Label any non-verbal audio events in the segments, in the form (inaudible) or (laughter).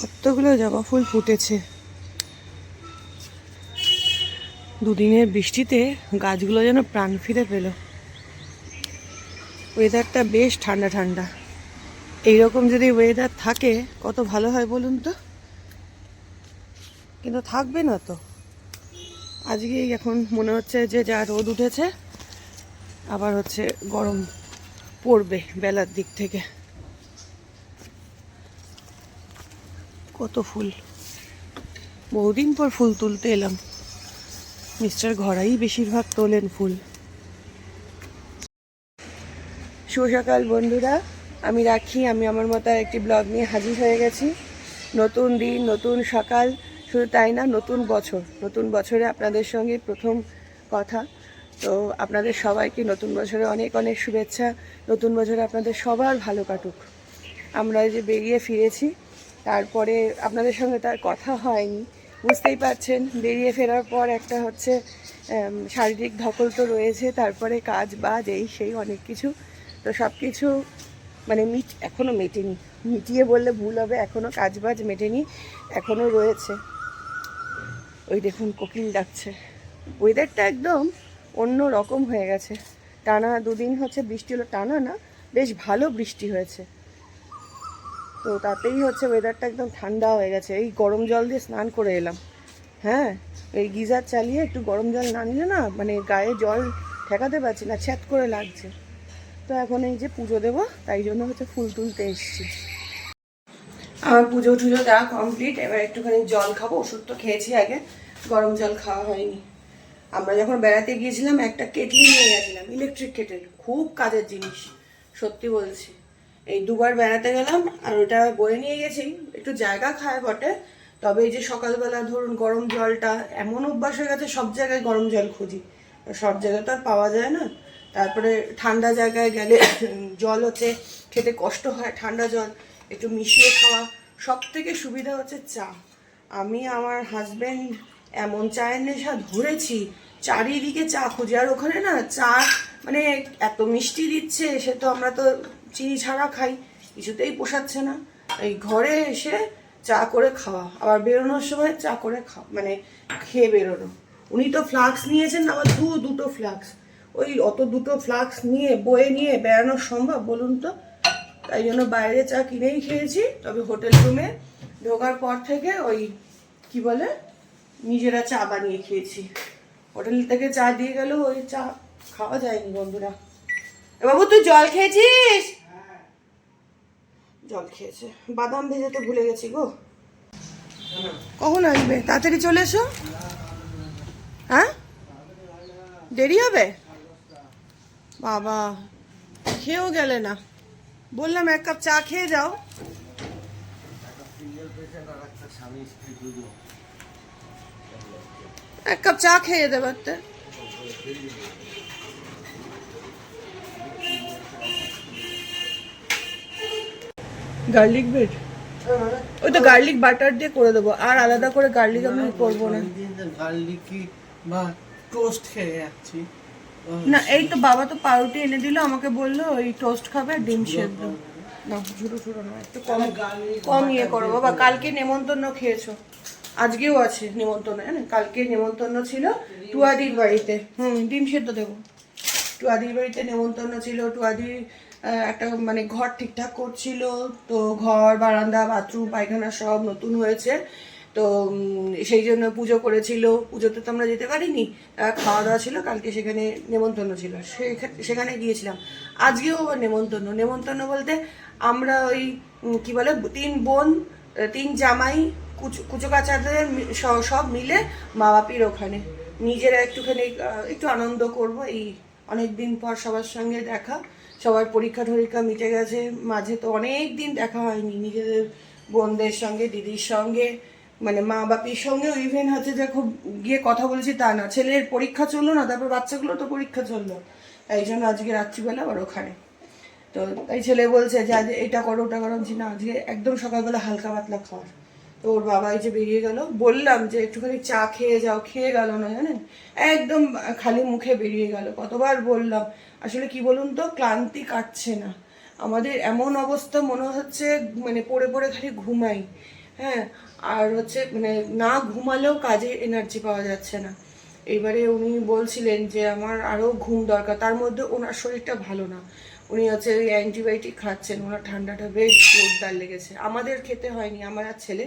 কতগুলো জবা ফুল ফুটেছে। দুদিনের বৃষ্টিতে গাছগুলো যেন প্রাণ ফিরে পেল। ওয়েদারটা বেশ ঠান্ডা ঠান্ডা। এইরকম যদি ওয়েদার থাকে, কত ভালো হয় বলুন তো? কিন্তু থাকবে না তো। আজকেই এখন মনে হচ্ছে যে যা রোদ উঠেছে, আবার হচ্ছে গরম পড়বে বেলার দিক থেকে। কত ফুল। বহুদিন পর ফুল তুলতে এলাম। মিস্টার ঘরাই বেশিরভাগ তোলেন ফুল। শুভ সকাল বন্ধুরা। আমি রাখি, আমি আমার মতো একটি ব্লগ নিয়ে হাজির হয়ে গেছি। নতুন দিন, নতুন সকাল, শুধু তাই না, নতুন বছর। নতুন বছরে আপনাদের সঙ্গে প্রথম কথা। তো আপনাদের সবাইকে নতুন বছরে অনেক অনেক শুভেচ্ছা। নতুন বছরে আপনাদের সবার ভালো কাটুক। আমরা যে বেরিয়ে ফিরেছি তারপরে আপনাদের সঙ্গে তার কথা হয়নি। বুঝতেই পারছেন, বেরিয়ে ফেরার পর একটা হচ্ছে শারীরিক ধকল তো রয়েছে, তারপরে কাজ বাজ, এই সেই অনেক কিছু। তো সব কিছু মানে মিট এখনও মেটেনি। মিটিয়ে বললে ভুল হবে এখনও কাজ বাজ মেটেনি এখনও রয়েছে। ওই দেখুন, কোকিল ডাকছে। ওয়েদারটা একদম অন্য রকম হয়ে গেছে। টানা দুদিন হচ্ছে বৃষ্টি হলো, টানা না, বেশ ভালো বৃষ্টি হয়েছে। তো তাতেই হচ্ছে ওয়েদারটা একদম ঠান্ডা হয়ে গেছে। এই গরম জল দিয়ে স্নান করে এলাম। হ্যাঁ এই গিজার চালিয়ে একটু গরম জল না নিলে না মানে গায়ে জল ঠেকাতে পারছি না, ছ্যাত করে লাগছে। তো এখন এই যে পুজো দেবো, তাই জন্য হচ্ছে ফুল তুলতে এসেছি। আমার পুজো টুজো দেওয়া কমপ্লিট এবার একটুখানি জল খাব, ওষুধ তো খেয়েছি আগে, গরম জল খাওয়া হয়নি। আমরা যখন বেড়াতে গিয়েছিলাম, একটা কেটলি নিয়ে গেছিলাম ইলেকট্রিক কেটেল খুব কাজের জিনিস, সত্যি বলছি। এই দুবার বেড়াতে গেলাম, আর ওটা বয়ে নিয়ে গেছি। একটু জায়গা খায় বটে, তবে এই যে সকালবেলা ধরুন গরম জলটা, এমন অভ্যাস হয়ে গেছে সব জায়গায় গরম জল খুঁজি। সব জায়গায় তো আর পাওয়া যায় না। তারপরে ঠান্ডা জায়গায় গেলে জল হচ্ছে, খেতে কষ্ট হয় ঠান্ডা জল, একটু মিশিয়ে খাওয়া। সব থেকে সুবিধা হচ্ছে চা। আমি আমার হাজব্যান্ড এমন চায়ের নেশা ধরেছি, চারিদিকে চা খুঁজি। আর ওখানে না চা মানে এত মিষ্টি দিচ্ছে, সে তো আমরা তো চিনি ছাড়া খাই, কিছুতেই পোষাচ্ছে না। এই ঘরে এসে চা করে খাওয়া, আবার বেরোনোর সময় চা করে খাওয়া মানে খেয়ে বেরোনো। উনি তো ফ্লাক্স নিয়েছেন আবার দু, দুটো ফ্লাক্স। ওই অত দুটো ফ্লাক্স নিয়ে, বয়ে নিয়ে বেড়ানো সম্ভব, বলুন তো? তাই জন্য বাইরে চা কিনেই খেয়েছি, তবে হোটেল রুমে ঢোকার পর থেকে ওই, কি বলে, নিজেরা চা বানিয়ে খেয়েছি। হোটেল থেকে চা দিয়ে গেল, ওই চা খাওয়া যায়নি বন্ধুরা। এ বাবু, তুই জল খেয়েছিস? জল খেয়েছে। বাদাম ভেজাতে ভুলে গেছি গো। কখন আসবে? তাড়াতাড়ি চলে এসো। হ্যাঁ? দেরি হবে? বাবা, খেয়েও গেলে না। বললাম এক কাপ চা খেয়ে যাও। এক কাপ চা খেয়ে যেতে গার্লিক ব্রেড ওই তো গার্লিক বাটার দিয়ে করে দেবো। আর আলাদা করে গার্লিক আমি করব না। গার্লিকি বা টোস্ট খেয়ে যাচ্ছি। না এই তো বাবা তো পাউরুটি এনে দিল আমাকে বলল ওই টোস্ট খাবে ডিম সেদ্ধ। না ঝুড়ো ঝুড়ো না একটু কম কম ইয়ে করো। বাবা কালকে নেমন্তন্ন খেয়েছো। আজকেও আছে নেমন্তন্ন জানেন? কালকে নেমন্তন্ন ছিল টুয়াদির বাড়িতে। হুম ডিম সেদ্ধ দেবো। টুয়াদির বাড়িতে নেমন্তন্ন ছিল টুয়াদির একটা মানে ঘর ঠিকঠাক করছিল, তো ঘর, বারান্দা, বাথরুম, পায়খানা সব নতুন হয়েছে। তো সেই জন্য পুজো করেছিল। পুজোতে তো আমরা যেতে পারিনি খাওয়া দাওয়া ছিল, কালকে সেখানে নেমন্তন্ন ছিল। সেখা- সেখানে গিয়েছিলাম। আজকেও আবার নেমন্তন্ন। নেমন্তন্ন বলতে আমরা ওই কি বলে, তিন বোন, তিন জামাই, কুচো কুচো কাচাদের সব মিলে মা বাপির ওখানে। নিজেরা একটুখানি একটু আনন্দ করব এই অনেক দিন পর সবার সঙ্গে দেখা। সবার পরীক্ষা টরীক্ষা মিটে গেছে। মাঝে তো অনেক দিন দেখা হয়নি। নিজেদের বোনদের সঙ্গে, দিদির সঙ্গে মানে মা বাপির সঙ্গেও ইভেন হচ্ছে যে খুব গিয়ে কথা বলেছি তা না। ছেলের পরীক্ষা চলল না, তারপর বাচ্চাগুলো তো পরীক্ষা চলল। তাই জন্য আজকে রাত্রিবেলা আবার ওখানে। তো তাই ছেলে বলছে, যে আজ এটা করো, ওটা করো। না, আজকে একদম সকালবেলা হালকা পাতলা খাওয়ার। ওর বাবা এই যে বেরিয়ে গেল। বললাম যে একটুখানি চা খেয়ে যাও, খেয়ে গেল না জানেন? একদম খালি মুখে বেরিয়ে গেল। কতবার বললাম, আসলে কি বলুন তো, ক্লান্তি কাটছে না। আমাদের এমন অবস্থা মনে হচ্ছে মানে পড়ে পড়ে খালি ঘুমাই। হ্যাঁ আর হচ্ছে মানে না ঘুমালেও কাজে এনার্জি পাওয়া যাচ্ছে না। এবারে উনি বলছিলেন যে, আমার আরও ঘুম দরকার। তার মধ্যে ওনার শরীরটা ভালো না। উনি হচ্ছে ওই অ্যান্টিবায়োটিক খাচ্ছেন, ওনার ঠান্ডাটা বেশ জোরদার লেগেছে। আমাদের খেতে হয়নি, আমার আর ছেলে।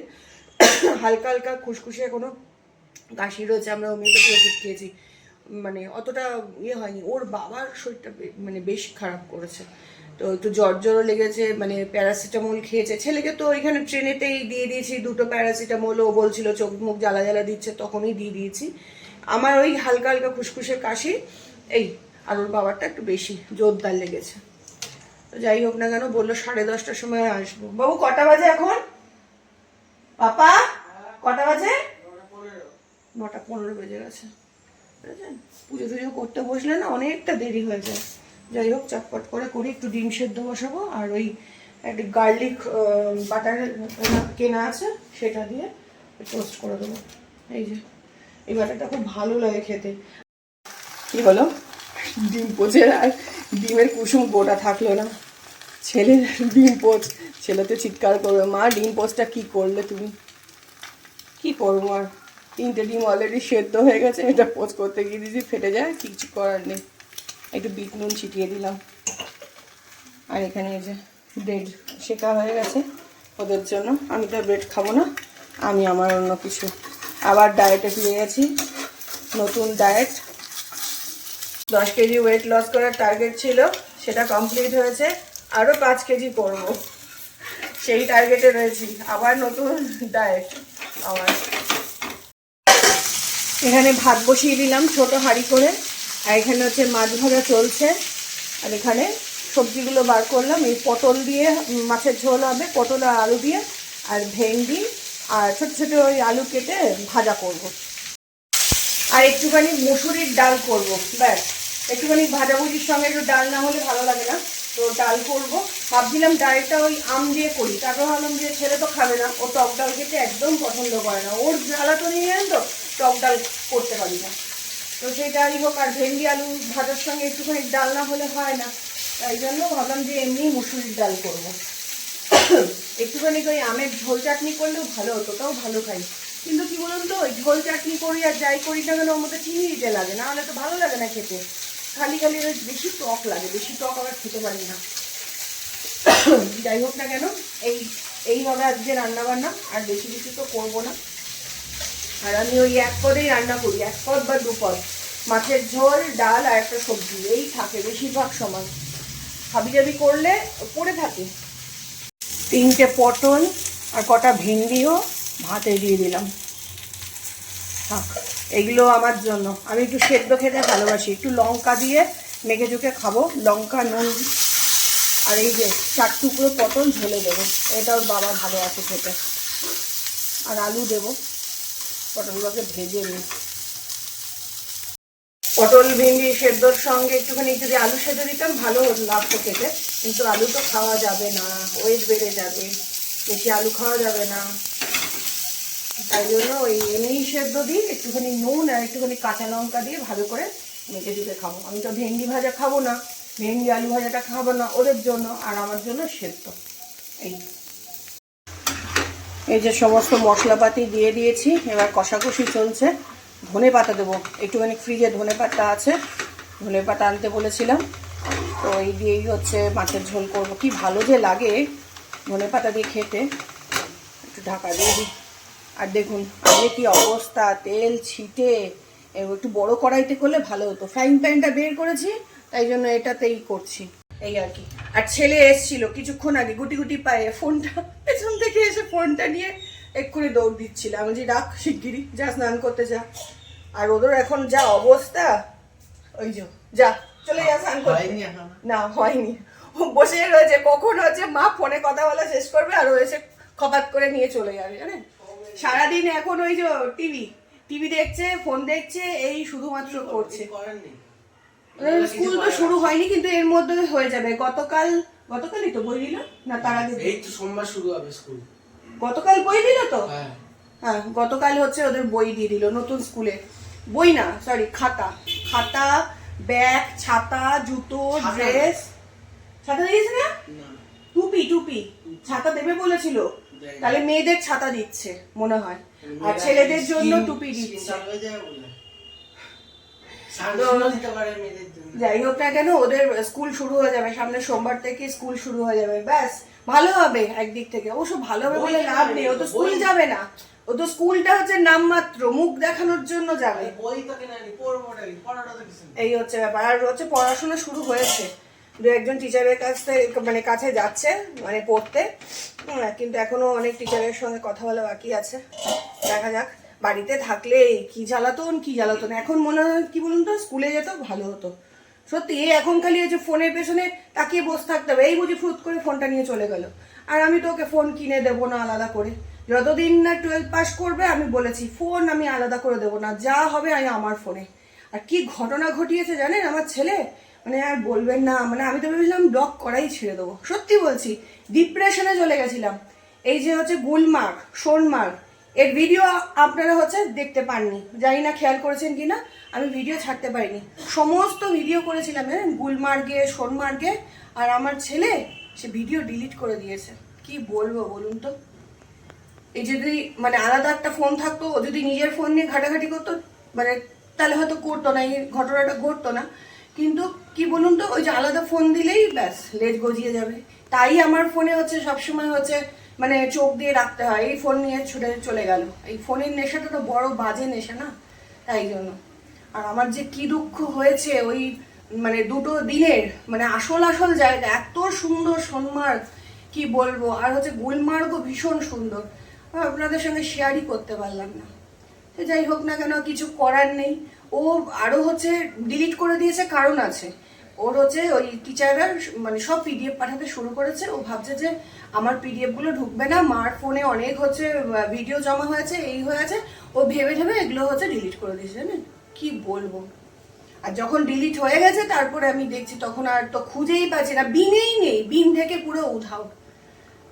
হালকা হালকা খুসখুসে কোনো কাশি রয়েছে, আমরা হোমিওপ্যাথি ওষুধ খেয়েছি। মানে অতটা ইয়ে হয়নি, ওর বাবার শরীরটা মানে বেশ খারাপ করেছে। তো একটু জ্বর জ্বরও লেগেছে মানে প্যারাসিটামল খেয়েছে। ছেলেকে তো ওইখানে ট্রেনেতেই দিয়ে দিয়েছি, দুটো প্যারাসিটামল, ও বলছিল চোখ মুখ জ্বালা জ্বালা দিচ্ছে, তখনই দিয়ে দিয়েছি। আমার ওই হালকা হালকা খুসখুসে কাশি, এই, আর ওর বাবারটা একটু বেশি জোরদার লেগেছে। তো যাই হোক না কেন বলল সাড়ে দশটার সময় আসব। বাবু, কটা বাজে এখন? পাপা, কটা বাজে? নটা পনেরো বেজে গেছে। বুঝেছেন পুজো টুজো করতে বসলে না অনেকটা দেরি হয়ে যায়। যাই হোক, চটপট করে করি একটু ডিম সেদ্ধ বসাবো আর ওই একটা গার্লিক বাটার কেনা আছে, সেটা দিয়ে টোস্ট করে দেবো। এই যে, এই বাটারটা খুব ভালো লাগে খেতে। কি হলো? ডিম পোচের আর ডিমের কুসুম গোটা থাকল না। ছেলে ডিম পোচ, ছেলে তো চিৎকার করবে, মা, ডিম পোচটা কি করলে তুমি? কি করব আর? তিনটে ডিম অলরেডি সেদ্ধ হয়ে গেছে এটা পোচ করতে গিয়ে দিদি ফেটে যায় কিছু করার নেই। একটু বিট নুন ছিটিয়ে দিলাম। আর এখানে এই যে ব্রেড শেখা হয়ে গেছে ওদের জন্য। আমি তো ব্রেড খাব না, আমি আমার অন্য কিছু। আবার ডায়েটে ফিরে গেছি। নতুন ডায়েট দশ কেজি ওয়েট লস করার টার্গেট ছিল, সেটা কমপ্লিট হয়েছে। আরও পাঁচ কেজি করব। সেই টার্গেটে রয়েছি। আবার নতুন ডায়েট আমার এখানে ভাত বসিয়ে দিলাম ছোট হাঁড়ি করে। আর এখানে হচ্ছে মাছ ভাজা চলছে। আর এখানে সবজিগুলো বার করলাম। এই পটল দিয়ে মাছের ঝোল হবে, পটল আর আলু দিয়ে। আর ভেন্ডি আর ছোট ছোট ওই আলু কেটে ভাজা করব। আর একটুখানি মুসুরির ডাল করব, ব্যাস। একটুখানি ভাজাভুজির সঙ্গে একটু ডাল না হলে ভালো লাগে না। তো ডাল করব। ভাবছিলাম ডালটা ওই আম দিয়ে করি, তারপর ভাবলাম যে ছেলে তো খাবে না, ও টক ডাল খেতে একদম পছন্দ করে না। ওর জ্বালা তো নিয়ে তো, টক ডাল করতে পারি না। তো সেই ডালই হোক, আর ভেন্ডি আলু ভাজার সঙ্গে একটুখানি ডাল না হলে হয় না। তাই জন্য ভাবলাম যে এমনি মুসুরির ডাল করব। (coughs) একটুখানি ওই আমের ঝোল চাটনি করলেও ভালো হতো, তাও ভালো খাই। কিন্তু কি বলুন তো ঝোল চাটনি করি আর যাই করি না কেন ওর মধ্যে চিনি দিতে লাগে না, হলে তো ভালো লাগে না খেতে। খালি খালি বেশি টক লাগে, বেশি টক আবার খেতে পারি না। যাই হোক না কেন, এই, এইভাবে আজকে রান্না বান্না আর বেশি কিছু তো করব না। আর আমি ওই এক পদেই রান্না করি, এক পদ বা দু পদ। মাছের ঝোল, ডাল আর একটা সবজি, এই থাকে বেশিরভাগ সময়। হাবি জাবি করলে পড়ে থাকে। তিনটে পটল আর কটা ভেন্ডিও। ভাতে দিয়ে দিলাম। থাক, এগুলো আমার জন্য। আমি একটু সেদ্ধ খেতে ভালোবাসি। একটু লঙ্কা দিয়ে মেখে চুকে খাব। লঙ্কা, নুন আর এই যে চার টুকরো পটল ঝোলে দেবো। এটা ওর বাবা ভালো আছে খেতে। আর আলু দেবো। পটলগুলোকে ভেজে নিই। পটল ভেন্ডি সেদ্ধর সঙ্গে একটুখানি যদি আলু সেদ্ধ দিতাম, ভালো লাগতো খেতে। কিন্তু আলু তো খাওয়া যাবে না। ওয়েট বেড়ে যাবে। বেশি আলু খাওয়া যাবে না। তাই জন্য ওই এমনি সেদ্ধ দিই একটুখানি নুন আর একটুখানি কাঁচা লঙ্কা দিয়ে ভালো করে মেখে চুকে খাব। আমি তো ভেন্ডি ভাজা খাব না, ভেন্ডি আলু ভাজাটা খাব না, ওদের জন্য আর আমার জন্য সেদ্ধ। এই। এই যে সমস্ত মশলাপাতি দিয়ে দিয়েছি, এবার কষাকষি চলছে। ধনে পাতা দেবো, একটুখানি ফ্রিজে ধনে পাতা আছে, ধনে পাতা আনতে বলেছিলাম। তো এই দিয়েই হচ্ছে মাছের ঝোল করব। কি ভালো যে লাগে ধনে পাতা দিয়ে খেতে। একটু ঢাকা দিয়ে দিই। আর দেখুন আগে কি অবস্থা তেল ছিটে একটু বড় কড়াইতে করলে ভালো হতো। ফ্রাইং প্যানটা বের করেছি তাই জন্য এটাতেই করছি। এই আর কি। আর ছেলে এসছিল কিছুক্ষণ আগে গুটি গুটি পায়ে ফোনটা পেছন থেকে এসে ফোনটা নিয়ে এক্ষুনি দৌড় দিচ্ছিল। আমি যে ডাক শিগগিরি যা স্নান করতে যা। আর ওদের এখন যা অবস্থা ওই যে যা চলে যা স্নান করতে। না হয়নি। বসে রয়েছে কখন হচ্ছে মা ফোনে কথা বলা শেষ করবে আর ও এসে খপাত করে নিয়ে চলে যাবে জানেন? সারাদিন এখন ওই যে টিভি টিভি দেখছে ফোন দেখছে এই শুধুমাত্র করছে। স্কুল তো শুরু হয়নি কিন্তু এর মধ্যে হয়ে যাবে। গতকাল গতকালই তো বই দিল না তার আগে এই তো সোমবার শুরু হবে স্কুল। গতকাল বই দিল তো? হ্যাঁ। হ্যাঁ গতকাল হচ্ছে ওদের বই দিয়ে দিল নতুন স্কুলে। বই না সরি খাতা। খাতা ব্যাগ ছাতা জুতো ড্রেস। ছাতা দিয়েছে না? টুপি। টুপি। ছাতা দেবে বলেছিল। তাহলে মেয়েদের ছাতা দিচ্ছে মনে হয়। আর ছেলেদের জন্য টুপি দিচ্ছে। যাই হোক না কেন ওদের স্কুল শুরু হয়ে যাবে। সামনে সোমবার থেকে স্কুল শুরু হয়ে যাবে। ব্যাস ভালো হবে একদিক থেকে। অবশ্য ভালো হবে বলে লাভ নেই। ও তো স্কুল যাবে না। ও তো স্কুলটা হচ্ছে নামমাত্র। মুখ দেখানোর জন্য যাবে। এই হচ্ছে ব্যাপার। আর হচ্ছে পড়াশোনা শুরু হয়েছে। দু একজন টিচারের কাছ থেকে মানে কাছে যাচ্ছে মানে পড়তে। হুম, কিন্তু এখনও অনেক টিচারের সঙ্গে কথা বলা বাকি আছে। দেখা যাক বাড়িতে থাকলে কি জ্বালাতন কি জ্বালাতন? এখন মনে হয় কি বলুন তো স্কুলে যেত ভালো হতো। সত্যি এই এখন খালি হচ্ছে ফোনের পেছনে তাকিয়ে বসে থাকতে হবে এই বুঝি ফুট করে ফোনটা নিয়ে চলে গেল। আর আমি তো ওকে ফোন কিনে দেবো না আলাদা করে। যতদিন না টুয়েলভ পাস করবে আমি বলেছি ফোন আমি আলাদা করে দেবো না যা হবে আমি আমার ফোনে। আর কি ঘটনা ঘটিয়েছে জানেন আমার ছেলে? মানে আর বলবেন না মানে আমি তো ভেবেছিলাম ব্লক করাই ছেড়ে দেবো। সত্যি বলছি ডিপ্রেশনে চলে গেছিলাম। এই যে হচ্ছে গুলমার্গ, সোনমার্গ, এর ভিডিও আপনারা হচ্ছে দেখতে পাননি। জানি না খেয়াল করেছেন কিনা, আমি ভিডিও ছাড়তে পারিনি। সমস্ত ভিডিও করেছিলাম, জানেন, গুলমার্গে, সোনমার্গে, আর আমার ছেলে সে ভিডিও ডিলিট করে দিয়েছে। কি বলব বলুন তো? এই যদি মানে আলাদা একটা ফোন থাকতো, ও যদি নিজের ফোন নিয়ে ঘাটাঘাটি করতো মানে তাহলে হয়তো করতো না, এই ঘটনাটা ঘটতো না। কিন্তু কি বলুন তো, ওই যে আলাদা ফোন দিলেই ব্যাস, লেজ গজিয়ে যাবে। তাই আমার ফোনে হচ্ছে সবসময় হচ্ছে মানে চোখ দিয়ে রাখতে হয়। এই ফোন নিয়ে ছুটে চলে গেল। এই ফোনের নেশাটা তো বড় বাজে নেশা না? তাই জন্য। আর আমার যে কি দুঃখ হয়েছে ওই মানে দুটো দিনের মানে আসল আসল জায়গা, এত সুন্দর সোনমার্গ, কি বলব? আর হচ্ছে গুলমার্গও ভীষণ সুন্দর। আপনাদের সঙ্গে শেয়ারই করতে পারলাম না। যাই হোক না কেন, কিছু করার নেই। ও আরও হচ্ছে ডিলিট করে দিয়েছে, কারণ আছে। ওর হচ্ছে ওই টিচাররা মানে সব পিডিএফ পাঠাতে শুরু করেছে। ও ভাবছে যে আমার পিডিএফগুলো ঢুকবে না, মার ফোনে অনেক হচ্ছে ভিডিও জমা হয়েছে, এই হয়েছে। ও ভেবে ভেবে এগুলো হচ্ছে ডিলিট করে দিয়েছে, জানেন? কি বলব? আর যখন ডিলিট হয়ে গেছে, তারপরে আমি দেখছি তখন আর তো খুঁজেই পাচ্ছি না, বিনেই নেই, বিন থেকে পুরো উধাও।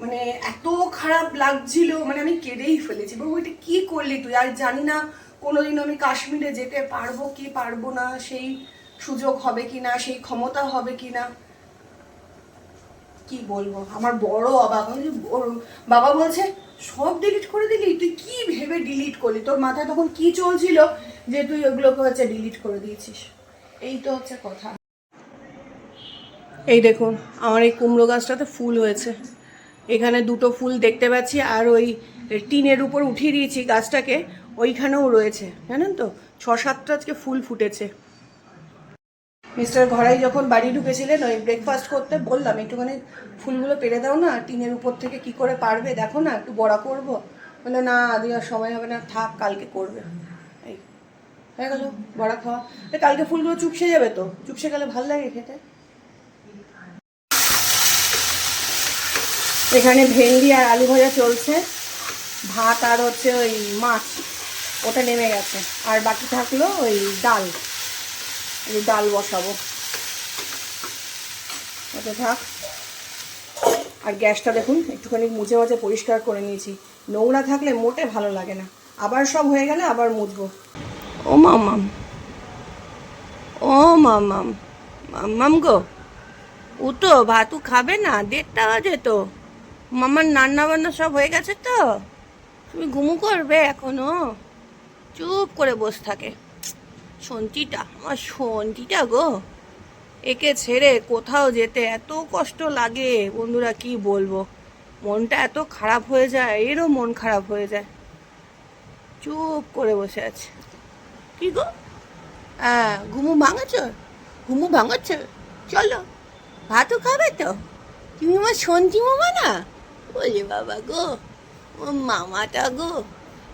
মানে এত খারাপ লাগছিল মানে আমি কেঁদেই ফেলেছি। বাবু এটা কি করলি তুই? আর জানি না কোনোদিন আমি কাশ্মীরে যেতে পারব কি পারব না, সেই সুযোগ হবে কি না, সেই ক্ষমতা হবে কি না, কি বলব? আমার বড় অবাক বাবা বলছে, সব ডিলিট করে দিলি? তুই কি ভেবে ডিলিট করলি? তোর মাথায় তখন কি চলছিল যে তুই ওগুলোকে হচ্ছে ডিলিট করে দিয়েছিস? এই তো হচ্ছে কথা। এই দেখুন, আমার এই কুমড়ো গাছটাতে ফুল হয়েছে। এখানে দুটো ফুল দেখতে পাচ্ছি, আর ওই টিনের উপর উঠিয়ে দিয়েছি গাছটাকে। ওইখানেও রয়েছে, জানেন তো? ছ সাতটা আজকে ফুল ফুটেছে। মিস্টার ঘরাই যখন বাড়ি ঢুকেছিলেন, ওই ব্রেকফাস্ট করতে বললাম, একটুখানি ফুলগুলো পেরে দাও না, টিনের উপর থেকে কি করে পারবে? দেখো না, একটু বড়া করব। বলে, না, আদি আর সময় হবে না, থাক, কালকে করবে। এই, হয়ে গেল, বড়া খাওয়া। কালকে ফুলগুলো চুপসে যাবে তো? চুপসে গেলে ভালো লাগে খেতে? এখানে ভেন্ডি আর আলু ভাজা চলছে। ভাত আর হচ্ছে ওই মাছ। ওটা নেমে গেছে। আর বাকি থাকল ওই ডাল। এই ডাল বসাবো। ওটা থাক। আর গ্যাসটা দেখুন, একটুখানি মুছে মুছে পরিষ্কার করে নিয়েছি। নোংরা থাকলে মোটে ভালো লাগে না। আবার সব হয়ে গেলে আবার মুছবো। ও মামাম ও মামাম মামাম গো। উঠো, ভাতু খাবে না? দেড়টা বাজে তো। মামার রান্না বান্না সব হয়ে গেছে তো? তুমি ঘুমু করবে এখনও? চুপ করে বসে থাকে। সন্তিটা আমার সন্তিটা গো। একে ছেড়ে কোথাও যেতে এত কষ্ট লাগে, বন্ধুরা কি বলব? মনটা এত খারাপ হয়ে যায়, এরও মন খারাপ হয়ে যায়। চুপ করে বসে আছে। কি গো? হ্যাঁ ঘুমু ভাঙাচ্ছ? ঘুমু ভাঙাচ্ছ? চলো, ভাতও খাবে তো? তুমি আমার সন্তি মামা না? বলি বাবা গো ও মামাটা গো।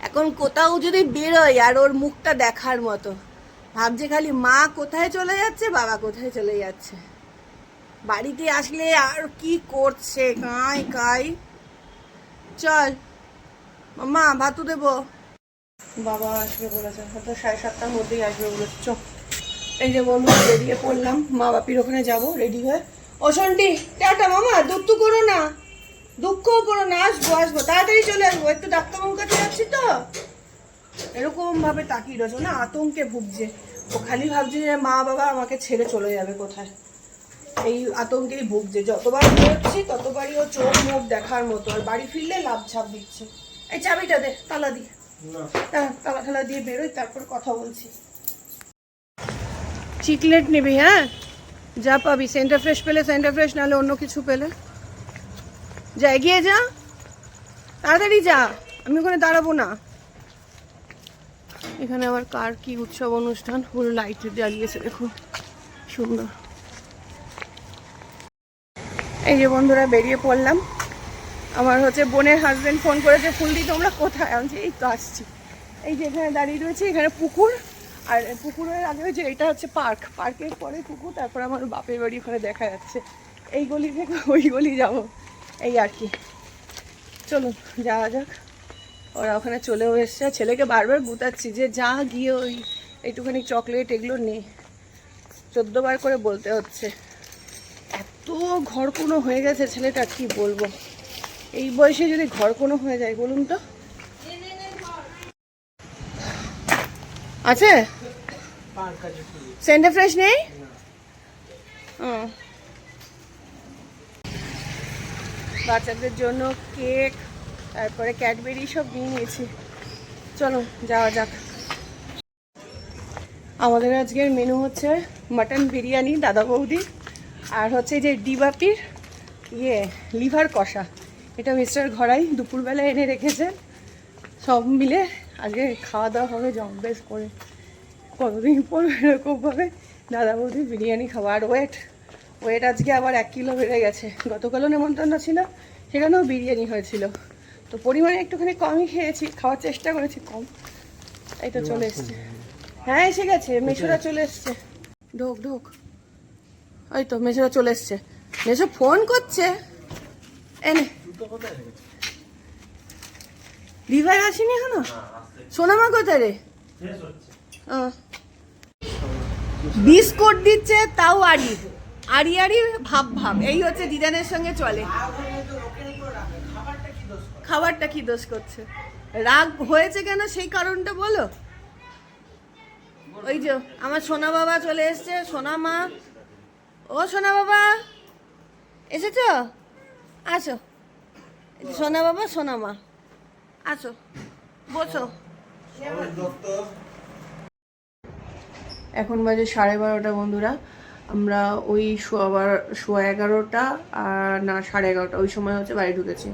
এখন কোথাও যদি বেরোয় আর ওর মুখটা দেখার মতো। ভাবছে খালি মা কোথায় চলে যাচ্ছে, বাবা কোথায় চলে যাচ্ছে। বাড়িতে আসলে আর কি করছে, কাই কাই। চল, মা, ভাতু দেবো। বাবা আসবে বলেছে হয়তো সাড়ে সাতটার মধ্যেই আসবে বলেছে। চ, এই যে বন্ধু, বেরিয়ে পড়লাম, মা বাপির ওখানে যাব রেডি হয়ে। সন্টি, টাটা, মামা দুঃখ করো না। দুঃখও করো না আসব আসব। তাড়াতাড়ি চলে আসব। একটু ডাক্তারবাবুর কাছে যাচ্ছি তো। এরকম ভাবে তাকিয়ে রয়েছে না আতঙ্কে ভুগছে। ও খালি ভাবছে যে মা বাবা আমাকে ছেড়ে চলে যাবে কোথায়। এই আতঙ্কেই ভুগছে। যতবার বেরোচ্ছি ততবারই ও চোখ মুখ দেখার মতো। আর বাড়ি ফিরলে লাভ ছাপ দিচ্ছে। এই চাবিটা দে তালা দি হ্যাঁ তালা তালা দিয়ে বেরোই তারপর কথা বলছি। চিকলেট নিবি হ্যাঁ? যা পাবি। সেন্টার ফ্রেশ পেলে সেন্টার ফ্রেশ নাহলে অন্য কিছু পেলে। যা, এগিয়ে যা। তাড়াতাড়ি যা, আমি ওখানে দাঁড়াবো না। এখানে আবার কার কি উৎসব অনুষ্ঠান? পুরো লাইট জ্বালিয়েছে, দেখুন। সুন্দর। এই যে বন্ধুরা, বেরিয়ে পড়লাম। আমার হচ্ছে বোনের হাজব্যান্ড ফোন করেছে ফুলদি তোমরা কোথায়? আমি এই তো আসছি। এই যে এখানে দাঁড়িয়ে রয়েছে, এখানে পুকুর। আর পুকুরের আগে হচ্ছে, এটা হচ্ছে পার্ক। পার্কের পরে পুকুর, তারপর আমার বাপের বাড়ি ওখানে দেখা যাচ্ছে। এই গলি থেকে ওই গলি যাব। এই আর কি। চলুন যাওয়া যাক। ওরা ওখানে চলেও এসছে। ছেলেকে বারবার গুতাচ্ছি যে যা গিয়ে ওই একটুখানি চকলেট এগুলো নে। চোদ্দবার করে বলতে হচ্ছে। এত ঘর কোনো হয়ে গেছে ছেলেটা কি বলব? এই বয়সে যদি ঘর কোনো হয়ে যায় বলুন তো। আছে? সেন্টার ফ্রেশ নেই? ও। বাচ্চাদের জন্য কেক, তারপরে ক্যাডবেরি সব নিয়ে নিয়েছি। চলো, যাওয়া যাক। আমাদের আজকের মেনু হচ্ছে মাটন বিরিয়ানি দাদা বৌদি, আর হচ্ছে যে ডিবাপির ইয়ে লিভার কষা। এটা মিস্টার ঘরাই দুপুরবেলা এনে রেখেছে। সব মিলে আজকে খাওয়া দাওয়া হবে জম্বেশ করে। কতদিন পর এরকমভাবে দাদা বৌদি বিরিয়ানি খাওয়া। আর ওয়েট ওয়েট আজকে আবার এক কিলো বেড়ে গেছে। গতকালও নেমন্তন্ন ছিল সেখানেও বিরিয়ানি হয়েছিল। তো পরিমাণে একটুখানি কমই খেয়েছি খাওয়ার চেষ্টা করেছি কম। এই তো চলে এসছে। হ্যাঁ এসে গেছে মেশোরা চলে এসছে। ঢোক ঢোক। ওই তো মেশোরা চলে এসছে। মেশো ফোন করছে। এনে লিভার আসেনি এখনও? সোনামা কোথায় রে। বিস্কুট দিচ্ছে তাও আড়ি আড়ি ভাব ভাব, এই হচ্ছে দিদানের সঙ্গে চলে। খাবারটা কি দোষ করছে? রাগ হয়েছে কেন সেই কারণটা বলো? ওই যে আমার সোনা বাবা চলে এসছে, সোনা মা। ও সোনা বাবা, এসেছ? আসো। সোনা বাবা, সোনা মা। আসো, বসো। এখন বাজে সাড়ে বারোটা, বন্ধুরা। আমরা ওই আবার শোয়া এগারোটা আর না, সাড়ে এগারোটা, ওই সময় হচ্ছে বাড়ি ঢুকেছি।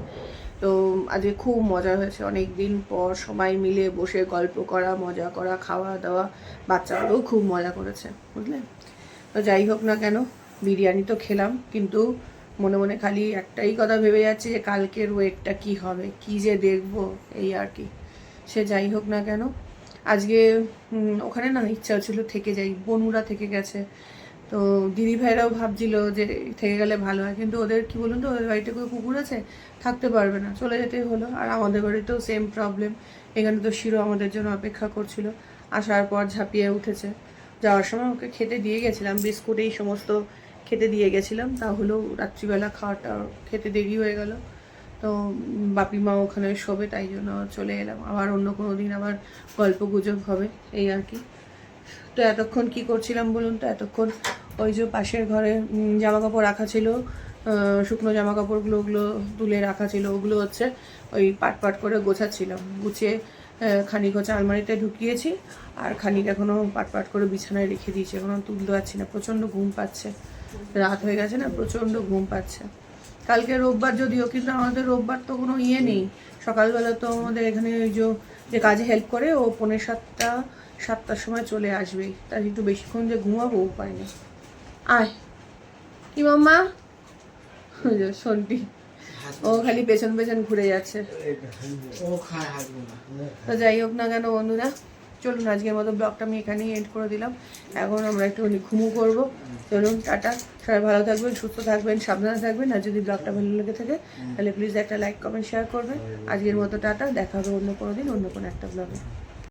তো আজকে খুব মজা হয়েছে। অনেক দিন পর সবাই মিলে বসে গল্প করা, মজা করা, খাওয়া দাওয়া বাচ্চাগুলোও খুব মজা করেছে, বুঝলে? তো যাই হোক না কেন, বিরিয়ানি তো খেলাম, কিন্তু মনে মনে খালি একটাই কথা ভেবে যাচ্ছে যে কালকের ওয়েটটা কি হবে, কি যে দেখব, এই আর কি। সে যাই হোক না কেন, আজকে ওখানে না ইচ্ছা ছিল থেকে যাই, বনুরা থেকে গেছে। তো দিদি ভাইরাও ভাবছিল যে থেকে গেলে ভালো হয়। কিন্তু ওদের কি বলুন তো, ওদের বাড়িতে কোনো কুকুর আছে? থাকতে পারবে না, চলে যেতেই হলো। আর আমাদের বাড়িতেও সেম প্রবলেম এখানে তো শিরো আমাদের জন্য অপেক্ষা করছিল। আসার পর ঝাঁপিয়ে উঠেছে। যাওয়ার সময় ওকে খেতে দিয়ে গেছিলাম, বিস্কুট এই সমস্ত খেতে দিয়ে গেছিলাম। তাহলেও রাত্রিবেলা খাওয়াটা খেতে দেরি হয়ে গেল। তো বাপি মা ওখানে শোবে, তাই জন্য চলে এলাম। আবার অন্য কোনো দিন আবার গল্প গুজব হবে, এই আর কি। তো এতক্ষণ কি করছিলাম বলুন তো? এতক্ষণ ওই যে পাশের ঘরে জামা কাপড় রাখা ছিল শুকনো জামা কাপড়গুলো ওগুলো তুলে রাখা ছিল, ওগুলো হচ্ছে ওই পাট পাট করে গোছাচ্ছিলাম গুছিয়ে খানিক হচ্ছে আলমারিতে ঢুকিয়েছি, আর খানিক এখনও পাট পাট করে বিছানায় রেখে দিয়েছি। এখনও তুলতে পারছি না, প্রচণ্ড ঘুম পাচ্ছে। রাত হয়ে গেছে না, প্রচণ্ড ঘুম পাচ্ছে। কালকে রোববার যদিও, কিন্তু আমাদের রোববার তো কোনো ইয়ে নেই। সকালবেলা তো আমাদের এখানে ওই যে কাজে হেল্প করে, ও পৌনে সাতটা, সাতটার সময় চলে আসবে। তার একটু বেশিক্ষণ যে ঘুমাবো উপায় নেই। আয়। কি মাম্মা? যে ও খালি পেছন পেছন ঘুরে যাচ্ছে। ও তো যাই হোক না কেন বন্ধুরা চলুন আজকের মতো ব্লগটা আমি এখানেই এন্ড করে দিলাম। এখন আমরা একটুখানি ঘুমু করব। চলুন টাটা। সবাই ভালো থাকবেন সুস্থ থাকবেন সাবধানে থাকবেন। আর যদি ব্লগটা ভালো লেগে থাকে তাহলে প্লিজ একটা লাইক কমেন্ট শেয়ার করবেন। আজকের মতো টাটা। দেখা হবে অন্য কোনো দিন অন্য কোনো একটা ব্লগে